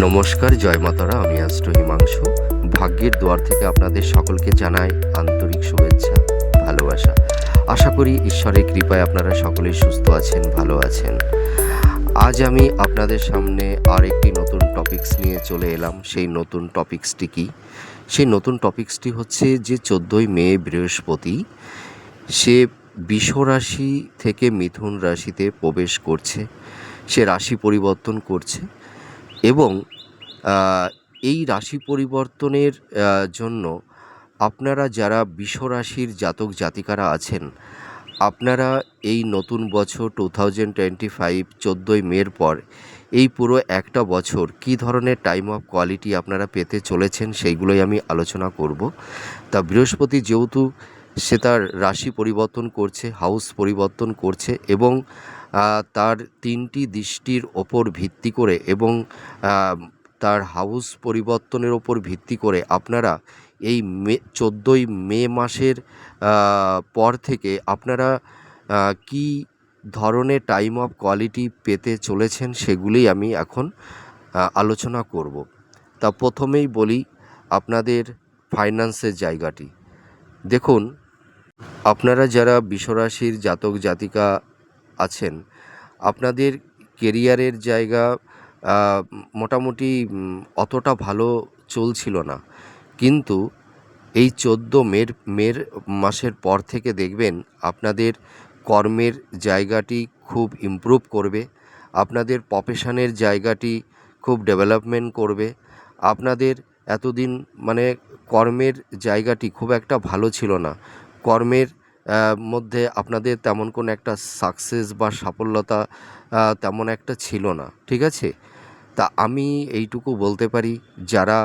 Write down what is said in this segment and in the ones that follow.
নমস্কার, জয় মাতারা, আমি আষ্ট হিমাংশু। ভাগ্যের দুয়ার থেকে আপনাদের সকলকে জানাই আন্তরিক শুভেচ্ছা, ভালোবাসা। আশা করি ঈশ্বরের কৃপায় আপনারা সকলেই সুস্থ আছেন, ভালো আছেন। আজ আমি আপনাদের সামনে আরেকটি নতুন টপিকস নিয়ে চলে এলাম। সেই নতুন টপিকসটি কি? সেই নতুন টপিকসটি হচ্ছে যে চোদ্দোই মে, বৃহস্পতি, সে বিষ রাশি থেকে মিথুন রাশিতে প্রবেশ করছে। সে রাশি পরিবর্তন করছে। এবং এই রাশি পরিবর্তনের জন্য আপনারা যারা বিষ রাশির জাতক জাতিকারা আছেন, আপনারা এই নতুন বছর টু থাউজেন্ড টোয়েন্টি ফাইভ চোদ্দোই মের পর এই পুরো একটা বছর কী ধরনের টাইম অফ কোয়ালিটি আপনারা পেতে চলেছেন সেইগুলোই আমি আলোচনা করব। তা বৃহস্পতি যেহেতু সে তার রাশি পরিবর্তন করছে হাউস পরিবর্তন করছে এবং তার তিনটি দৃষ্টির ওপর ভিত্তি করে এবং তার হাউস পরিবর্তনের ওপর ভিত্তি করে আপনারা এই মে, চোদ্দোই মে মাসের পর থেকে আপনারা কী ধরনের টাইম অফ কোয়ালিটি পেতে চলেছেন সেগুলি আমি এখন আলোচনা করব। তা প্রথমেই বলি আপনাদের ফাইন্যান্সের জায়গাটি। দেখুন, আপনারা যারা বিশ্বরাশির জাতক জাতিকা আছেন, আপনাদের কেরিয়ারের জায়গা মোটামুটি অতটা ভালো চলছিল না। কিন্তু এই চোদ্দ মের মের মাসের পর থেকে দেখবেন আপনাদের কর্মের জায়গাটি খুব ইমপ্রুভ করবে, আপনাদের প্রফেশনের জায়গাটি খুব ডেভেলপমেন্ট করবে, আপনাদের এতদিন মানে কর্মের জায়গাটি খুব একটা ভালো ছিল না। কর্মের মধ্যে আপনাদের তেমন কোনো একটা সাকসেস বা সাফল্যতা তেমন একটা ছিল না, ঠিক আছে? তা আমি এইটুকু বলতে পারি, যারা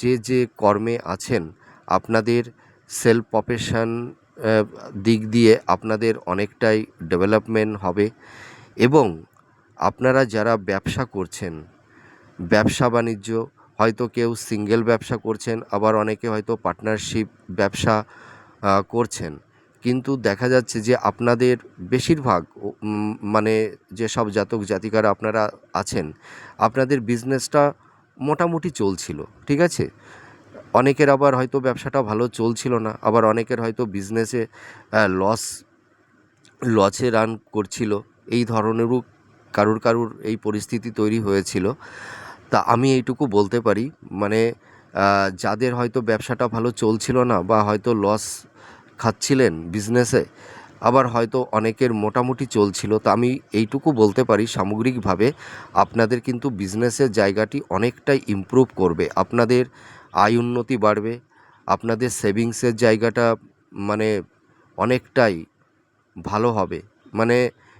যে যে কর্মে আছেন, আপনাদের সেলফ প্রফেশন দিক দিয়ে আপনাদের অনেকটাই ডেভেলপমেন্ট হবে এবং আপনারা যারা ব্যবসা করছেন, ব্যবসা বাণিজ্য, হয়তো কেউ সিঙ্গেল ব্যবসা করছেন, আবার অনেকে হয়তো পার্টনারশিপ ব্যবসা করছেন। কিন্তু দেখা যাচ্ছে যে আপনাদের বেশিরভাগ মানে যেসব জাতক জাতিকারা আপনারা আছেন, আপনাদের বিজনেসটা মোটামুটি চলছিল, ঠিক আছে? অনেকের আবার হয়তো ব্যবসাটা ভালো চলছিল না, আবার অনেকের হয়তো বিজনেসে লস লসে রান করছিল। এই ধরনেরও কারুর কারুর এই পরিস্থিতি তৈরি হয়েছিল। তা আমি এইটুকু বলতে পারি মানে যাদের হয়তো ব্যবসাটা ভালো চলছিল না বা হয়তো লস খাচ্ছিলেন বিজনেসে আবার হয়তো অনেকের মোটামুটি চলছিল। তা আমি এইটুকু বলতে পারি সামগ্রিকভাবে, আপনাদের কিন্তু বিজনেসের জায়গাটি অনেকটাই ইমপ্রুভ করবে। আপনাদের আয় উন্নতি বাড়বে, আপনাদের সেভিংসের জায়গাটা মানে অনেকটাই ভালো হবে। মানে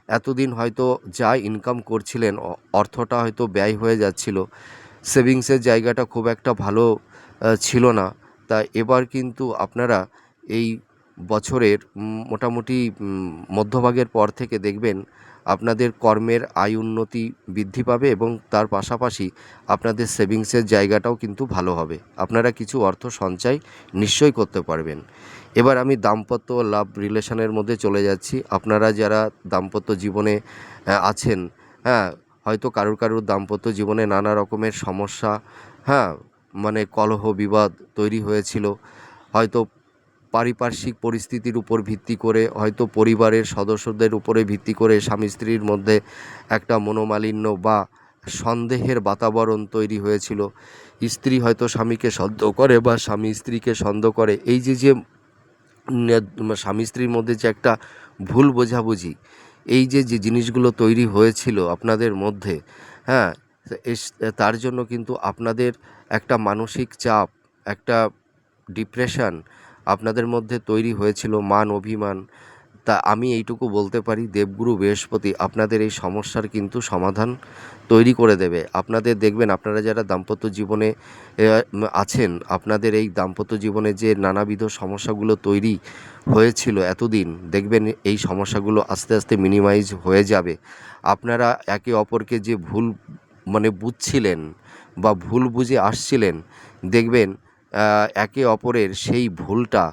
এতদিন হয়তো যা ইনকাম করছিলেন অর্থটা হয়তো ব্যয় হয়ে যাচ্ছিল সেভিংসের জায়গাটা খুব একটা ভালো ছিল না। তা এবার কিন্তু আপনারা এই বছরের মোটামুটি মধ্যভাগের পর থেকে দেখবেন আপনাদের কর্মের আয় উন্নতি বৃদ্ধি পাবে এবং তার পাশাপাশি আপনাদের সেভিংসের জায়গাটাও কিন্তু ভালো হবে। আপনারা কিছু অর্থ সঞ্চয় নিশ্চয়ই করতে পারবেন। এবার আমি দাম্পত্য লাভ রিলেশনের মধ্যে চলে যাচ্ছি। আপনারা যারা দাম্পত্য জীবনে আছেন হ্যাঁ হয়তো কারুর কারুর দাম্পত্য জীবনে নানা রকমের সমস্যা হ্যাঁ মানে কলহ বিবাদ তৈরি হয়েছিল। হয়তো পারিপার্শ্বিক পরিস্থিতির উপর ভিত্তি করে হয়তো পরিবারের সদস্যদের উপরে ভিত্তি করে স্বামী স্ত্রীর মধ্যে একটা মনোমালিন্য বা সন্দেহের বাতাবরণ তৈরি হয়েছিল। স্ত্রী হয়তো স্বামীকে সন্দেহ করে বা স্বামী স্ত্রীকে সন্দেহ করে। এই যে যে স্বামী স্ত্রীর মধ্যে যে একটা ভুল বোঝাবুঝি, এই যে যে জিনিসগুলো তৈরি হয়েছিল আপনাদের মধ্যে হ্যাঁ তার জন্য কিন্তু আপনাদের একটা মানসিক চাপ, একটা ডিপ্রেশন আপনাদের মধ্যে তৈরি হয়েছিল মান অভিমান। তা আমি এইটুকু বলতে পারি, দেবগুরু বৃহস্পতি আপনাদের এই সমস্যার কিন্তু সমাধান তৈরি করে দেবে। আপনাদের দেখবেন, আপনারা যারা দাম্পত্য জীবনে আছেন, আপনাদের এই দাম্পত্য জীবনে যে নানাবিধ সমস্যাগুলো তৈরি হয়েছিল এতদিন, দেখবেন এই সমস্যাগুলো আস্তে আস্তে মিনিমাইজ হয়ে যাবে। আপনারা একে অপরকে যে ভুল মানে বুঝছিলেন বা ভুল বুঝে আসছিলেন, দেখবেন একে অপরের সেই ভুলটা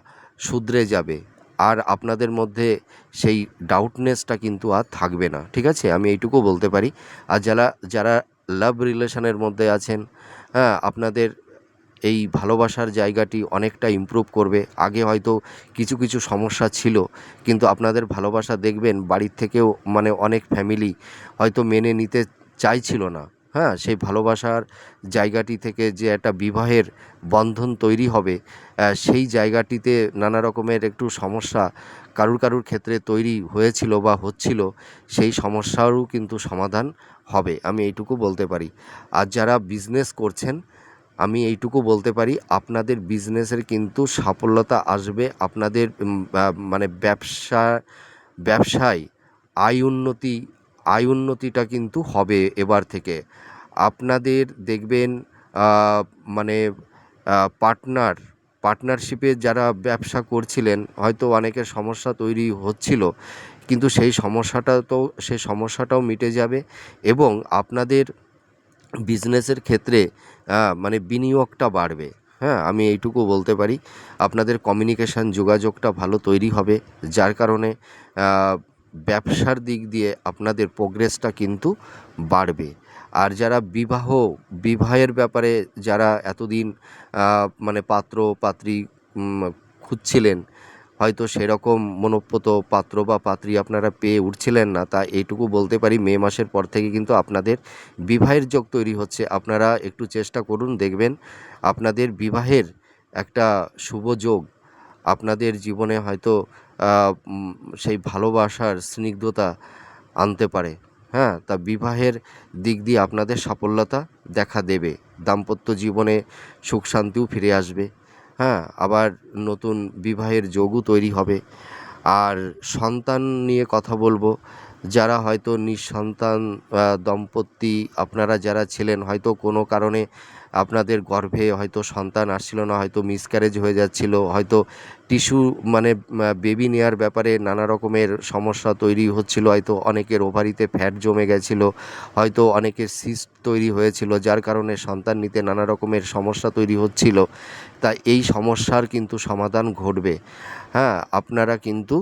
শুধরে যাবে। আর আপনাদের মধ্যে সেই ডাউটনেসটা কিন্তু আর থাকবে না, ঠিক আছে? আমি এইটুকু বলতে পারি। আর যারা যারা লাভ রিলেশনের মধ্যে আছেন হ্যাঁ আপনাদের এই ভালোবাসার জায়গাটি অনেকটা ইমপ্রুভ করবে। আগে হয়তো কিছু কিছু সমস্যা ছিল, কিন্তু আপনাদের ভালোবাসা দেখবেন বাড়ির থেকেও মানে অনেক ফ্যামিলি হয়তো মেনে নিতে চাইছিল না। হ্যাঁ সেই ভালোবাসার জায়গাটি থেকে যে একটা বিবাহের বন্ধন তৈরি হবে সেই জায়গাটিতে নানা রকমের একটু সমস্যা কারুর কারুর ক্ষেত্রে তৈরি হয়েছিল বা হচ্ছিল, সেই সমস্যারও কিন্তু সমাধান হবে, আমি এইটুকু বলতে পারি। আর যারা বিজনেস করছেন, আমি এইটুকু বলতে পারি, আপনাদের বিজনেসের কিন্তু সাফল্যতা আসবে, আপনাদের মানে ব্যবসা, ব্যবসায় আয় উন্নতি আয় উন্নতিটা কিন্তু হবে এবার থেকে। আপনাদের দেখবেন মানে পার্টনার পার্টনারশিপে যারা ব্যবসা করছিলেন, হয়তো অনেকের সমস্যা তৈরি হচ্ছিল, কিন্তু সেই সমস্যাটা তো, সেই সমস্যাটাও মিটে যাবে এবং আপনাদের বিজনেসের ক্ষেত্রে মানে বিনিয়োগটা বাড়বে। হ্যাঁ আমি এইটুকু বলতে পারি। আপনাদের কমিউনিকেশান যোগাযোগটা ভালো তৈরি হবে, যার কারণে ব্যবসার দিক দিয়ে আপনাদের প্রোগ্রেসটা কিন্তু বাড়বে। আর যারা বিবাহ, বিবাহের ব্যাপারে যারা এতদিন মানে পাত্র, পাত্রী খুঁজছিলেন, হয়তো সেরকম মনপ্রত পাত্র বা পাত্রী আপনারা পেয়ে উঠছিলেন না, তা এইটুকু বলতে পারি, মে মাসের পর থেকে কিন্তু আপনাদের বিবাহের যোগ তৈরি হচ্ছে। আপনারা একটু চেষ্টা করুন, দেখবেন আপনাদের বিবাহের একটা শুভ যোগ আপনাদের জীবনে হয়তো সেই ভালোবাসার স্নিগ্ধতা আনতে পারে। হ্যাঁ তা বিবাহের দিক দিয়ে আপনাদের সাফল্যতা দেখা দেবে। দাম্পত্য জীবনে সুখ শান্তিও ফিরে আসবে। হ্যাঁ আবার নতুন বিবাহের যোগও তৈরি হবে। আর সন্তান নিয়ে কথা বলব। যারা হয়তো নিঃসন্তান দম্পতি, আপনারা যারা ছিলেন, হয়তো কোনো কারণে আপনাদের গর্ভে হয়তো সন্তান আসছিল না, হয়তো মিসক্যারেজ হয়ে যাচ্ছিল, হয়তো টিস্যু মানে বেবি নেওয়ার ব্যাপারে নানা রকমের সমস্যা তৈরি হচ্ছিল, হয়তো অনেকের ওভারিতে ফ্যাট জমে গেছিল, হয়তো অনেকের সিস্ট তৈরি হয়েছিল, যার কারণে সন্তান নিতে নানা রকমের সমস্যা তৈরি হচ্ছিল। তা এই সমস্যার কিন্তু সমাধান ঘটবে। হ্যাঁ আপনারা কিন্তু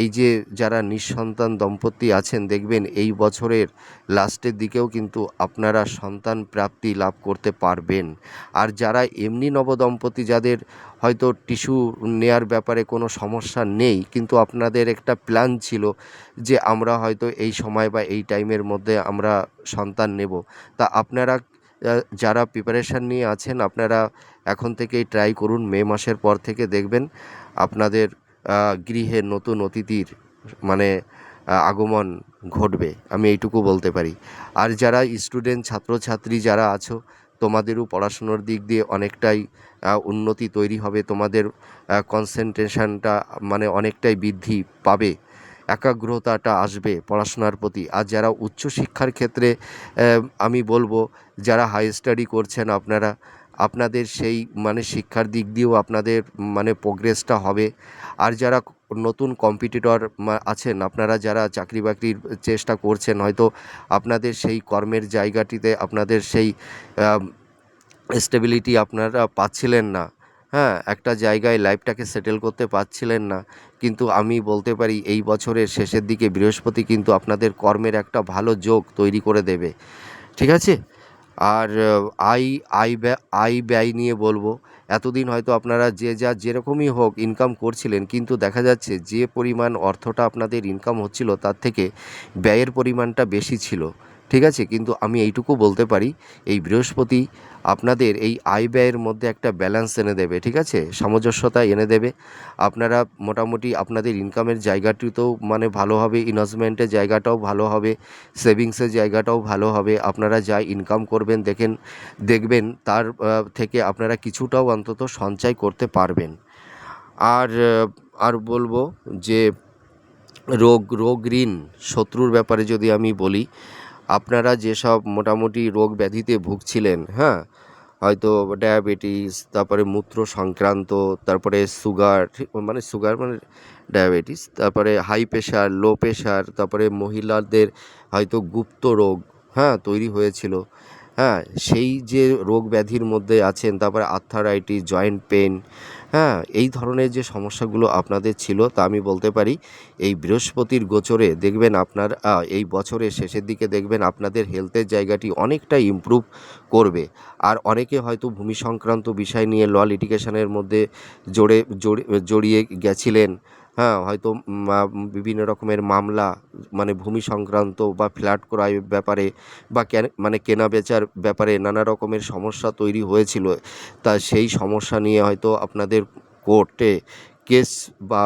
এই যে যারা নিঃসন্তান দম্পতি আছেন, দেখবেন এই বছরের লাস্টের দিকেও কিন্তু আপনারা সন্তান প্রাপ্তি লাভ করতে পারবেন। আর যারা এমনি নবদম্পতি, যাদের হয়তো টিস্যু নেয়ার ব্যাপারে কোনো সমস্যা নেই, কিন্তু আপনাদের একটা প্ল্যান ছিল যে আমরা হয়তো এই সময় বা এই টাইমের মধ্যে আমরা সন্তান নেব। তা আপনারা যারা প্রিপারেশান নিয়ে আছেন, আপনারা এখন থেকেই ট্রাই করুন। মে মাসের পর থেকে দেখবেন আপনাদের গৃহে নতুন অতিথির মানে আগমন ঘটবে। আমি এইটুকু বলতে পারি। আর যারা স্টুডেন্ট, ছাত্রছাত্রী যারা আছো, তোমাদেরও পড়াশুনোর দিক দিয়ে অনেকটাই উন্নতি তৈরি হবে। তোমাদের কনসেন্ট্রেশনটা মানে অনেকটাই বৃদ্ধি পাবে। একাগ্রতাটা আসবে পড়াশোনার প্রতি। আর যারা উচ্চশিক্ষার ক্ষেত্রে আমি বলব, যারা হাই স্টাডি করছেন আপনারা আপনাদের সেই মানে শিক্ষার দিক দিয়েও আপনাদের মানে প্রোগ্রেসটা হবে। আর যারা নতুন কম্পিটিটর আছেন, আপনারা যারা চাকরি বাকরির চেষ্টা করছেন, হয়তো আপনাদের সেই কর্মের জায়গাটিতে আপনাদের সেই স্টেবিলিটি আপনারা পাচ্ছিলেন না। হ্যাঁ একটা জায়গায় লাইফটাকে সেটেল করতে পারছিলেন না। কিন্তু আমি বলতে পারি, এই বছরের শেষের দিকে বৃহস্পতি কিন্তু আপনাদের কর্মের একটা ভালো যোগ তৈরি করে দেবে। ঠিক আছে? আর আই আয় আই ব্যয় আয় ব্যয় নিয়ে বলব। এতদিন হয়তো আপনারা যে যা যেরকমই হোক ইনকাম করছিলেন, কিন্তু দেখা যাচ্ছে যে পরিমাণ অর্থটা আপনাদের ইনকাম হচ্ছিল, তার থেকে ব্যয়ের পরিমাণটা বেশি ছিল। ঠিক আছে? কিন্তু আমি এইটুকু বলতে পারি, এই বৃহস্পতি আপনাদের এই আয় ব্যয়ের মধ্যে একটা ব্যালেন্স এনে দেবে, ঠিক আছে? সামঞ্জস্যতা এনে দেবে। আপনারা মোটামুটি আপনাদের ইনকামের জায়গাটিতেও মানে ভালো হবে ইনভেস্টমেন্টের জায়গাটাও ভালো হবে সেভিংসের জায়গাটাও ভালো হবে। আপনারা যা ইনকাম করবেন, দেখেন, দেখবেন, তার থেকে আপনারা কিছুটাও অন্তত সঞ্চয় করতে পারবেন। আর আর বলব যে রোগ রোগ ঋণ, শত্রুর ব্যাপারে যদি আমি বলি আপনারা যেসব মোটামুটি রোগ ব্যাধিতে ভুগছিলেন হ্যাঁ? হয়তো ডায়াবেটিস, তারপরে মূত্র সংক্রান্ত তারপরে সুগার মানে সুগার মানে ডায়াবেটিস, তারপরে হাই প্রেশার, লো প্রেশার, তারপরে মহিলাদের হয়তো গুপ্ত রোগ হ্যাঁ তৈরি হয়েছিল হ্যাঁ? সেই যে রোগ ব্যাধির মধ্যে আছেন, তারপরে আর্থারাইটিস, জয়েন্ট পেন হ্যাঁ এই ধরনের যে সমস্যাগুলো আপনাদের ছিল তা আমি বলতে পারি। এই বৃহস্পতির গোচরে দেখবেন আপনার এই বছরের শেষের দিকে দেখবেন আপনাদের হেলথের জায়গাটি অনেকটা ইম্প্রুভ করবে। আর অনেকে হয়তো ভূমি সংক্রান্ত বিষয় নিয়ে ল লিটিগেশনের মধ্যে জড়ি- জড়িয়ে গেছিলেন। হ্যাঁ হয়তো বিভিন্ন রকমের মামলা মানে ভূমি সংক্রান্ত বা ফ্ল্যাট ক্রয় ব্যাপারে বা মানে কেনা বেচার ব্যাপারে নানা রকমের সমস্যা তৈরি হয়েছিল। তা সেই সমস্যা নিয়ে হয়তো আপনাদের কোর্টে কেস বা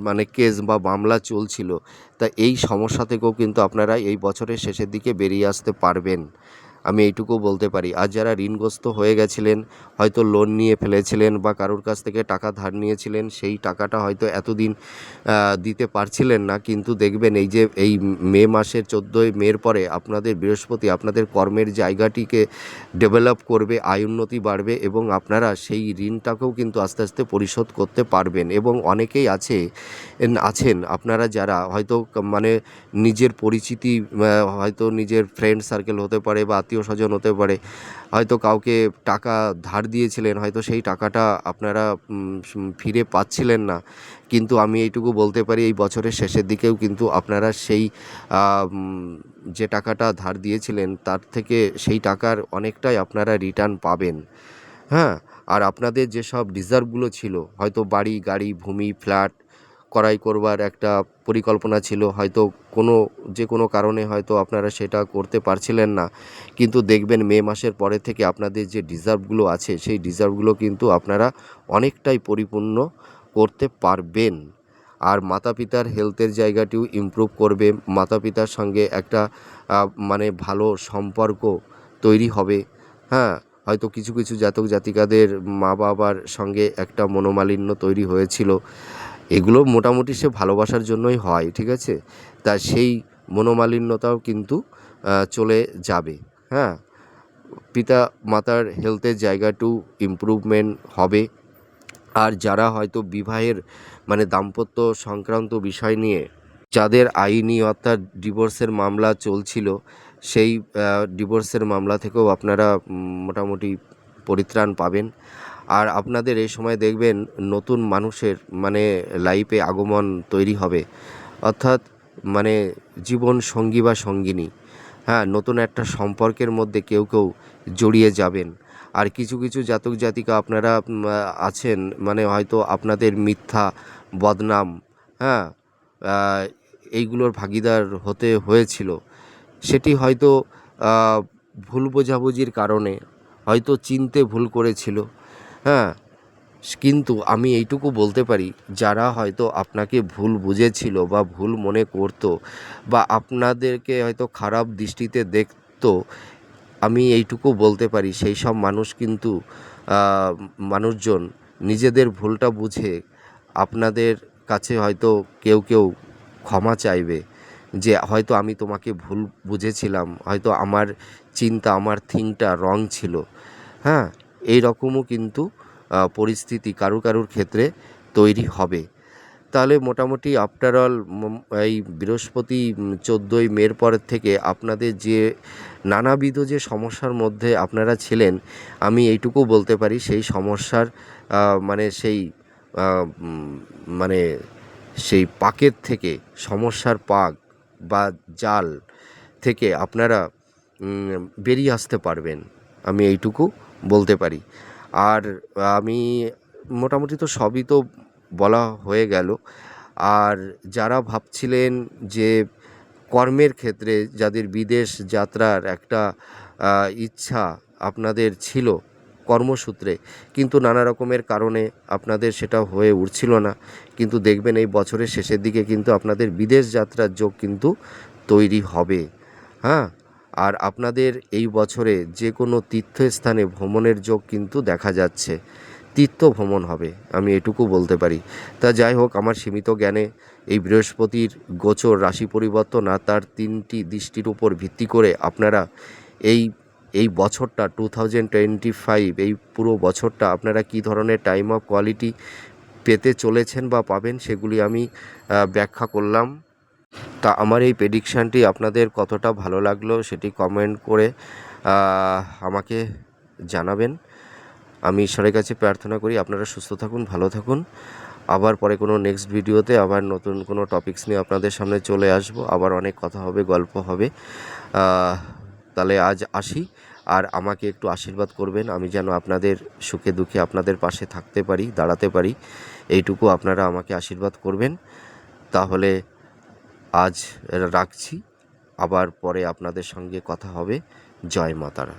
মানে কেস বা মামলা চলছিল। তা এই সমস্যা থেকেও কিন্তু আপনারা এই বছরের শেষের দিকে বেরিয়ে আসতে পারবেন। আমি এইটুকু বলতে পারি। আর যারা ঋণগ্রস্ত হয়ে গেছিলেন, হয়তো লোন নিয়ে ফেলেছিলেন বা কারোর কাছ থেকে টাকা ধার নিয়েছিলেন, সেই টাকাটা হয়তো এতদিন দিতে পারছিলেন না। কিন্তু দেখবেন এই যে এই মে মাসের চোদ্দোই মের পরে আপনাদের বৃহস্পতি আপনাদের কর্মের জায়গাটিকে ডেভেলপ করবে, আয় উন্নতি বাড়বে এবং আপনারা সেই ঋণটাকেও কিন্তু আস্তে আস্তে পরিশোধ করতে পারবেন এবং অনেকেই আছে আছেন। আপনারা যারা হয়তো মানে নিজের পরিচিতি হয়তো নিজের ফ্রেন্ড সার্কেল হতে পারে বা আত্মীয় স্বজন হতে পারে। হয়তো কাউকে টাকা ধার দিয়েছিলেন, হয়তো সেই টাকাটা আপনারা ফিরে পাচ্ছিলেন না। কিন্তু আমি এইটুকু বলতে পারি, এই বছরের শেষের দিকেও কিন্তু আপনারা সেই যে টাকাটা ধার দিয়েছিলেন, তার থেকে সেই টাকার অনেকটাই আপনারা রিটার্ন পাবেন। হ্যাঁ? আর আপনাদের যেসব রিজার্ভগুলো ছিল, হয়তো বাড়ি, গাড়ি, ভূমি ফ্ল্যাট করাই করবার একটা পরিকল্পনা ছিল। হয়তো কোনো, যে কোনো কারণে হয়তো আপনারা সেটা করতে পারছিলেন না। কিন্তু দেখবেন মে মাসের পরে থেকে আপনাদের যে ডিজার্ভগুলো আছে, সেই ডিজার্ভগুলো কিন্তু আপনারা অনেকটাই পরিপূর্ণ করতে পারবেন। আর মাতা পিতার হেলথের জায়গাটিও ইমপ্রুভ করবে। মাতা পিতার সঙ্গে একটা মানে ভালো সম্পর্ক তৈরি হবে। হ্যাঁ হয়তো কিছু কিছু জাতক জাতিকাদের মা বাবার সঙ্গে একটা মনোমালিন্য তৈরি হয়েছিল। এগুলো মোটামুটি সে ভালোবাসার জন্যই হয়, ঠিক আছে? তা সেই মনোমালিন্যতাও কিন্তু চলে যাবে হ্যাঁ? পিতা মাতার হেলথের জায়গাটু ইমপ্রুভমেন্ট হবে। আর যারা হয়তো বিবাহের মানে দাম্পত্য সংক্রান্ত বিষয় নিয়ে, যাদের আইনি অর্থাৎ ডিভোর্সের মামলা চলছিল, সেই ডিভোর্সের মামলা থেকেও আপনারা মোটামুটি পরিত্রাণ পাবেন। আর আপনাদের এই সময় দেখবেন নতুন মানুষের মানে লাইফে আগমন তৈরি হবে। অর্থাৎ মানে জীবন সঙ্গী বা সঙ্গিনী। হ্যাঁ নতুন একটা সম্পর্কের মধ্যে কেউ কেউ জড়িয়ে যাবেন। আর কিছু কিছু জাতক, জাতিকা আপনারা আছেন মানে হয়তো আপনাদের মিথ্যা, বদনাম হ্যাঁ এইগুলোর ভাগিদার হতে হয়েছিল। সেটি হয়তো ভুল বোঝাবুঝির কারণে, হয়তো চিনতে ভুল করেছিল। হ্যাঁ কিন্তু আমি এইটুকু বলতে পারি, যারা হয়তো আপনাকে ভুল বুঝেছিল বা ভুল মনে করতো বা আপনাদেরকে হয়তো খারাপ দৃষ্টিতে দেখত, আমি এইটুকু বলতে পারি, সেই সব মানুষ কিন্তু মানুষজন নিজেদের ভুলটা বুঝে আপনাদের কাছে হয়তো কেউ কেউ ক্ষমা চাইবে, যে হয়তো আমি তোমাকে ভুল বুঝেছিলাম, হয়তো আমার চিন্তা, আমার থিংটা রং ছিল। হ্যাঁ এই রকমও কিন্তু পরিস্থিতি কারু কারুর ক্ষেত্রে তৈরি হবে। তাহলে মোটামুটি আফটার অল এই বৃহস্পতি চোদ্দোই মের পরের থেকে আপনাদের যে নানাবিধ যে সমস্যার মধ্যে আপনারা ছিলেন, আমি এইটুকু বলতে পারি সেই সমস্যার মানে সেই মানে সেই পাকের থেকে, সমস্যার পাক বা জাল থেকে আপনারা বেরিয়ে আসতে পারবেন। আমি এইটুকু বলতে পারি। আর আমি মোটামুটি তো সবই তো বলা হয়ে গেল। আর যারা ভাবছিলেন যে কর্মের ক্ষেত্রে যাদের বিদেশ যাত্রার একটা ইচ্ছা আপনাদের ছিল কর্মসূত্রে, কিন্তু নানা রকমের কারণে আপনাদের সেটা হয়ে উঠছিল না। কিন্তু দেখবেন এই বছরের শেষের দিকে কিন্তু আপনাদের বিদেশ যাত্রার যোগ কিন্তু তৈরি হবে। হ্যাঁ? আর আপনাদের এই বছরে যে কোনো তীর্থস্থানে ভ্রমণের যোগ কিন্তু দেখা যাচ্ছে। তীর্থ ভ্রমণ হবে, আমি এটুকু বলতে পারি। তা যাই হোক, আমার সীমিত জ্ঞানে এই বৃহস্পতির গোচর রাশি পরিবর্তন আর তার তিনটি দৃষ্টির উপর ভিত্তি করে আপনারা এই এই বছরটা টু থাউজেন্ড টোয়েন্টি ফাইভ এই পুরো বছরটা আপনারা কী ধরনের টাইম অফ কোয়ালিটি পেতে চলেছেন বা পাবেন সেগুলি আমি ব্যাখ্যা করলাম। তা আমার এই প্রেডিকশানটি আপনাদের কতটা ভালো লাগল সেটি কমেন্ট করে আমাকে জানাবেন। আমি ঈশ্বরের কাছে প্রার্থনা করি আপনারা সুস্থ থাকুন, ভালো থাকুন। আবার পরে কোনো নেক্সট ভিডিওতে আবার নতুন কোনো টপিকস নিয়ে আপনাদের সামনে চলে আসব। আবার অনেক কথা হবে, গল্প হবে। তাহলে আজ আসি। আর আমাকে একটু আশীর্বাদ করবেন, আমি যেন আপনাদের সুখে দুঃখে আপনাদের পাশে থাকতে পারি, দাঁড়াতে পারি। এইটুকু আপনারা আমাকে আশীর্বাদ করবেন। তাহলে আজ রাখছি। আবার পরে আপনাদের সঙ্গে কথা হবে। জয় মাতারা।